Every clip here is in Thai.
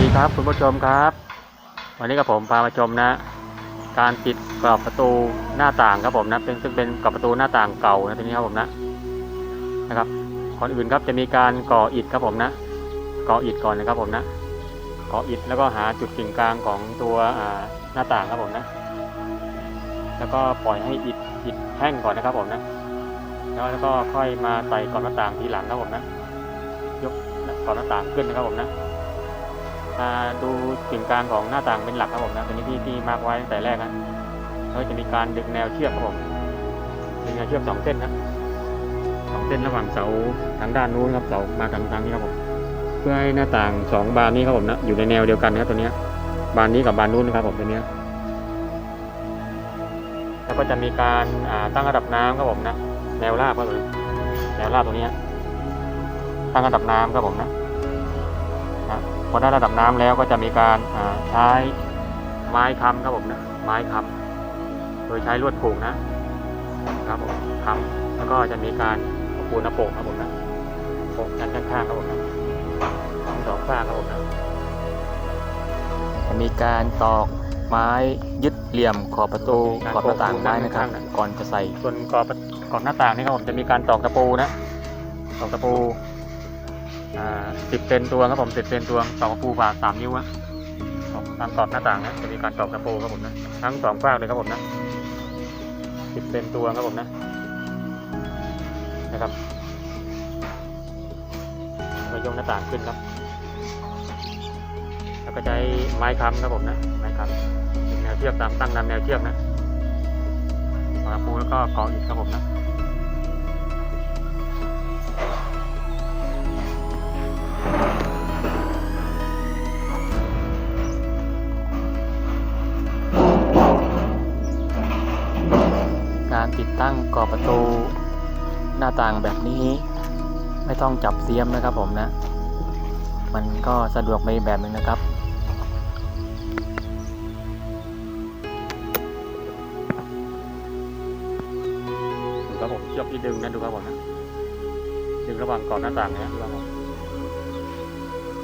ดีครับคุณผู้ชมครับ วันนี้กับผมพามาชมนะ การติดกรอบประตูหน้าต่างครับผมนะเป็นซึ่งเป็นกรอบประตูหน้าต่างเก่านะทีนี้ครับผมนะนะครับก่อนอื่นครับจะมีการก่ออิฐครับผมนะก่ออิฐก่อนนะครับผมนะก่ออิฐแล้วก็หาจุดกึ่งกลางของตัวหน้าต่างครับผมนะ แล้วก็ปล่อยให้อิฐอิฐแห้งก่อนนะครับผมนะแล้วแล้วก็ค่อยมาใส่กรอบหน้าต่างทีหลังครับผมนะ ยกกรอบหน้าต่างขึ้นนะครับผมนะ มาดูกึ่งกลางของหน้าต่างเป็นหลักครับผมนะตัวนี้ที่ที่มาร์กไว้ตั้งแต่แรกนะแล้วจะมีการดึงแนวเชือกครับผมดึงแนวเชือกสองเส้นนะสองเส้นระหว่างเสาทางด้านนู้นครับเสามาทางทางนี้ครับผมเพื่อให้หน้าต่างสองบานนี้ครับผมนะอยู่ในแนวเดียวกันนะครับตัวนี้บานนี้กับบานนู้นนะครับผมตัวนี้แล้วก็จะมีการาตั้งระดับน้ำครับผมนะแนวราบครับผมแนวราบตัวนี้ตั้งระดับน้ำครับผมนะ พอได้ระดับน้ำแล้วก็จะมีการอ่าใช้ไม้ค้ำครับผมนะไม้ค้ำโดยใช้ลวดผูกนะครับผมค้ำแล้วก็จะมีการเอาปูนมาโปะครับผมนะโปะด้านข้างๆครับผมนะทั้งสองฝ้ากครับผมนะจะมีการตอกไม้ยึดเหลี่ยมขอบประตูขอบหน้าต่างไว้นะครับ ก่อนจะใส่ส่วนกรอบกรอบหน้าต่างนี่ครับผมจะมีการตอกตะปูนะตอกตะปูอ่า สิบเซนตัวครับผมสิบเซนตัวตอกตะปูฝาสามนิ้วอะตามกรอบหน้าต่างนะจะมีการตอกตะปูครับผมนะทั้งสองฝ้าเลยครับผมนะสิบเซนตัวครับผมนะนะครับแล้วก็ยกหน้าต่างขึ้นครับ แล้วก็ใช้ไม้ค้ำครับผมนะไม้ค้ำแนวเชือกตามตั้งตามแนวเชือกนะตอกตะปูแล้วก็เกาะอีกครับผมนะ การติดตั้งกรอบประตู หน้าต่างแบบนี้ ไม่ต้องจับเสียมนะครับผมนะ มันก็สะดวกไปแบบนึงนะครับดูครับผมเชือกที่ดึงนะดูครับผมนะดึงระหว่างกรอบหน้าต่างเนี้ยดูครับผม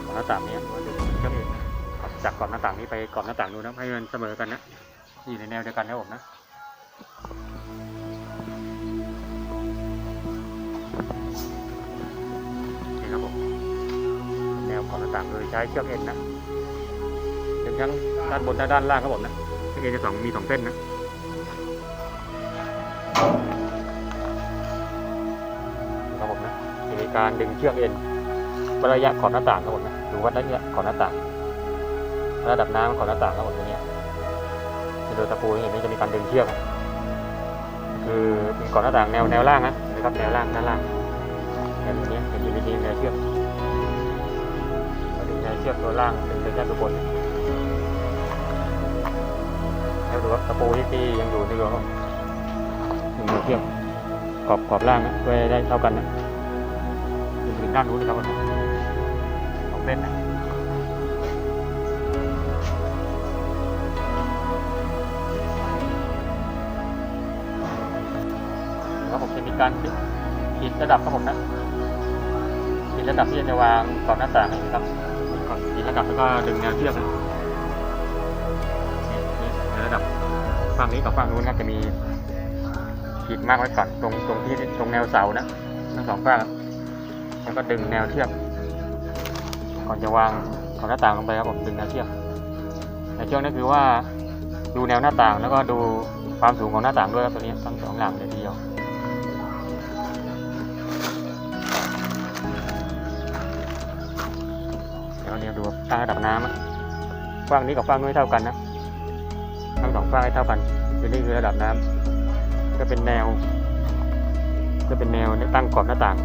กรอบหน้าต่างเนี้ยมาดึงเชือกเองจากกรอบหน้าต่างนี้ไปกรอบหน้าต่างนู้นนะให้มันเสมอกันนะอยู่ในแนวเดียวกันนะผมนะ นี่ครับผมแนวกรอบหน้าต่างโดยใช้เชือกเอ็นนะดึงทั้งด้านบนและด้านล่างครับผมนะเชือกเอ็นจะสองมีสองเส้นนะครับผมนะจะมีการดึงเชือกเอ็นระยะขอบหน้าต่างครับผมนะดูวัดระยะขอบหน้าต่าง ระดับน้ำขอบหน้าต่างครับผมตัวเนี้ยจะดูตะปูเห็นไหมจะมีการดึงเชือกคือเป็นขอบหน้าต่างแนวแนวล่างนะนะครับแนวล่างด้านล่าง แนวนี้เห็นอยู่ดีๆแนวเชือกเราดึงแนวเชือกตัวล่างดึงไปด้านตัวบนแล้วดูว่าตะปูที่ตียังอยู่ในตัวเขาดึงเชือกขอบขอบล่างนะเพื่อได้เท่ากันนะดึงถึงด้านนู้นะครับผมสองเส้นนะแล้วผมจะมีการขีดระดับครับผมนะ ระดับที่จะวางขอบหน้าต่างนะครับขีดระดับแล้วก็ดึงแนวเชือกนะนี่นี่ระดับฝั่งนี้กับฝั่งนู้นก็จะมีขีดมากไว้ก่อนตรงตรงที่ตรงแนวเสานะทั้งสองฝ้ากแล้วก็ดึงแนวเชือกก่อนจะวางของหน้าต่างลงไปครับผมดึงแนวเชือกแนชือกนั่นคือว่าดูแนวหน้าต่างแล้วก็ดูความสูงของหน้าต่างด้วยครับตัวนี้ทั้งสองหลังเลยทีเดียว เดี๋ยวเราดูตั้งระดับน้ำอะฝ้างนี้กับฝ้างนู้นเท่ากันนะทั้งสองฝ้างให้เท่ากันคือนี่คือระดับน้ำก็เป็นแนว ก็เป็นแนวตั้งกรอบหน้าต่าง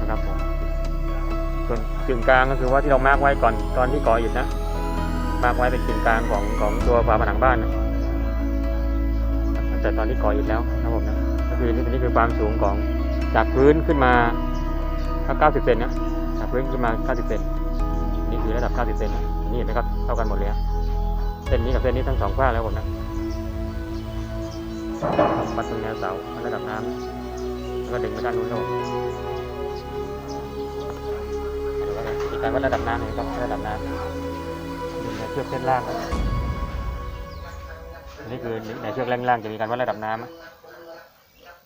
นะครับผมส่วนกึ่งกลางก็คือว่าที่เรามาร์กไว้ก่อนตอนที่ก่ออิฐนะมาร์กไว้เป็นกึ่งกลางของของตัวฝาผนังบ้านนะแต่ตอนที่ก่ออิฐแล้วนะครับผมนะก็คือนี่นี่คือความสูงของจากพื้นขึ้นมาก็90 เซนนะจากพื้นขึ้นมา 90 เซน นี่คือระดับ 90 เซนนี่เห็นไหมครับ เท่ากันหมดเลยเส้นนี้กับเส้นนี้ทั้งสองฝ้าแล้วผมนะวัดตรงแนวเสาระดับน้ำแล้วก็ดึงไปด้านนู้นครับผมเดี๋ยวก็มีการวัดระดับน้ำนะครับระดับน้ำดึงในเชือกเส้นล่างนนี้คือในเชือกล่างๆจะมีการวัดระดับน้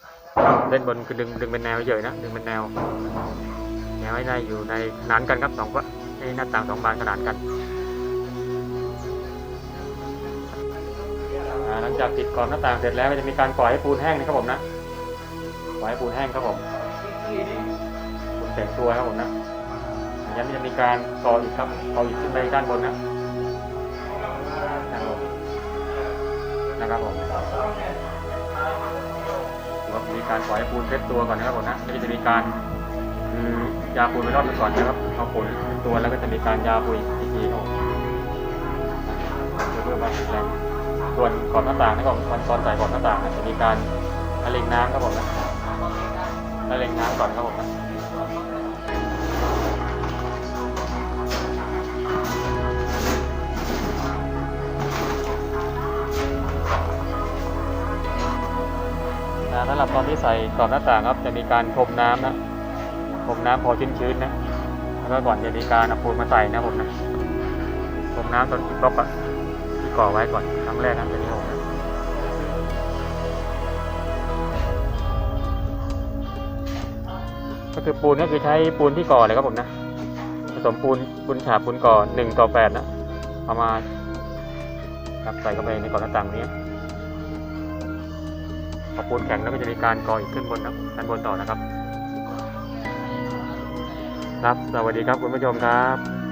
ำเส้นบนคือดึงดึงเป็นแนวเฉยนะดึงเป็นแนวแนวให้ได้อยู่ในขนานกันครับสองฝั่ง ในหน้าต่างสองบานขนานกันหลังจากติดกรอบหน้าต่างเสร็จแล้วจะมีการปล่อยให้ปูนแห้งนะครับผมนะปล่อยให้ปูนแห้งครับผมปูนแต่งตัวครับผมนะย่างนี้จะมีการก่ออีกครับก่ออีกขึ้นไปด้านบนนะนบนนะครับผมก็มีการปล่อยให้ปูนเซ็ตตัวก่อนนะครับผมนะแล้วก็จะมีการคือ ยาปูนไปรอบนึงก่อนนะครับเอาปูนตัวแล้วก็จะมีการยาปูนอีกทีครับเพื่อมความแรงส่วนก่อนหน้าต่างนะครับผมตอนใส่ก่อนหน้าต่างนะจะมีการละเลงน้ำครับผมนะละเลงน้ำก่อนครับผมนะสำหรับตอนที่ใส่ก่อนหน้าต่างครับจะมีการพรมน้ำนะ ผมน้ำพอชื้นๆนะ แล้วก็ก่อนจะมีการเอาปูนมาใส่นะผมนะผมน้ำตอนที่บล็อกอะที่ก่อไว้ก่อนครั้งแรกนะจะนี้ผมก็คือปูนก็คือใช้ปูนที่ก่อเลยครับผมนะ ผสมปูนปูนฉาบปูนก่อหนึ่งต่อแปดนะเอามาครับใส่เข้าไปในก่อนหน้าต่างนี้พอปูนแข็งแล้วก็จะมีการก่ออีกขึ้นบนนะด้านบนต่อนะครับ ครับ สวัสดีครับคุณผู้ชมครับ